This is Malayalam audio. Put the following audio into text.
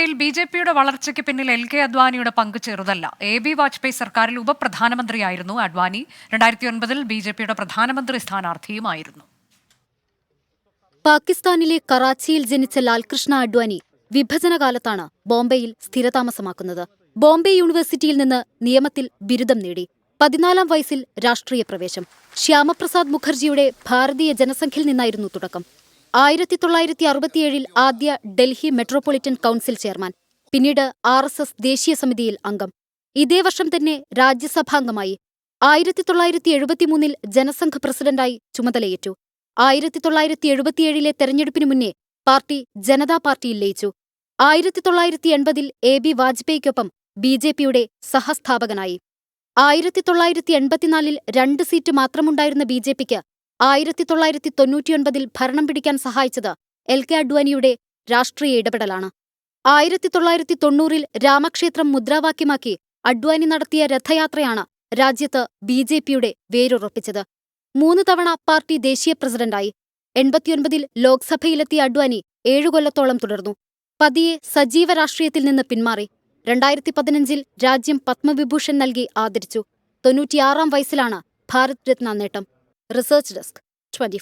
ഇന്ത്യയിൽ ബി ജെ പിയുടെ വളർച്ചയ്ക്ക് പിന്നിൽ എൽ കെ അദ്വാനിയുടെ പങ്ക് ചെറുതല്ല. എ ബി വാജ്പേയി സർക്കാരിൽ ഉപപ്രധാനമന്ത്രിയായിരുന്നു അഡ്വാനി രണ്ടായിരത്തി ഒൻപതിൽ ബി ജെ പിയുടെ പ്രധാനമന്ത്രി സ്ഥാനാർത്ഥിയുമായിരുന്നു. പാകിസ്ഥാനിലെ കറാച്ചിയിൽ ജനിച്ച ലാൽകൃഷ്ണ അഡ്വാനി വിഭജനകാലത്താണ് ബോംബെയിൽ സ്ഥിരതാമസമാക്കുന്നത്. ബോംബെ യൂണിവേഴ്സിറ്റിയിൽ നിന്ന് നിയമത്തിൽ ബിരുദം നേടി. പതിനാലാം വയസ്സിൽ രാഷ്ട്രീയ പ്രവേശം ശ്യാമപ്രസാദ് മുഖർജിയുടെ ഭാരതീയ ജനസംഖ്യയിൽ നിന്നായിരുന്നു തുടക്കം. ആയിരത്തി തൊള്ളായിരത്തി അറുപത്തിയേഴിൽ ആദ്യ ഡൽഹി മെട്രോപൊളിറ്റൻ കൗൺസിൽ ചെയർമാൻ പിന്നീട് ആർ എസ് എസ് ദേശീയ സമിതിയിൽ അംഗം. ഇതേ വർഷം തന്നെ രാജ്യസഭാംഗമായി. ആയിരത്തി തൊള്ളായിരത്തി എഴുപത്തിമൂന്നിൽ ജനസംഘ് പ്രസിഡന്റായി ചുമതലയേറ്റു. ആയിരത്തി തൊള്ളായിരത്തി എഴുപത്തിയേഴിലെ തെരഞ്ഞെടുപ്പിനു മുന്നേ പാർട്ടി ജനതാ പാർട്ടിയിൽ ലയിച്ചു. ആയിരത്തി തൊള്ളായിരത്തി എൺപതിൽ എ ബി വാജ്പേയിക്കൊപ്പം ബി ജെ പിയുടെ സഹസ്ഥാപകനായി. ആയിരത്തി തൊള്ളായിരത്തി എൺപത്തിനാലിൽ രണ്ട് സീറ്റ് മാത്രമുണ്ടായിരുന്ന ബി ജെ പിക്ക് ആയിരത്തി തൊള്ളായിരത്തി തൊണ്ണൂറ്റിയൊൻപതിൽ ഭരണം പിടിക്കാൻ സഹായിച്ചത് എൽ കെ അഡ്വാനിയുടെ രാഷ്ട്രീയ ഇടപെടലാണ്. ആയിരത്തി തൊള്ളായിരത്തി തൊണ്ണൂറിൽ രാമക്ഷേത്രം മുദ്രാവാക്യമാക്കി അഡ്വാനി നടത്തിയ രഥയാത്രയാണ് രാജ്യത്ത് ബി ജെ പിയുടെ വേരുറപ്പിച്ചത്. മൂന്ന് തവണ പാർട്ടി ദേശീയ പ്രസിഡന്റായി. എൺപത്തിയൊൻപതിൽ ലോക്സഭയിലെത്തിയ അഡ്വാനി ഏഴുകൊല്ലത്തോളം തുടർന്നു. പതിയെ സജീവ രാഷ്ട്രീയത്തിൽ നിന്ന് പിന്മാറി. രണ്ടായിരത്തി പതിനഞ്ചിൽ രാജ്യം പത്മവിഭൂഷൺ നൽകി ആദരിച്ചു. തൊണ്ണൂറ്റിയാറാം വയസ്സിലാണ് ഭാരത് രത്ന നേട്ടം. Research desk twenty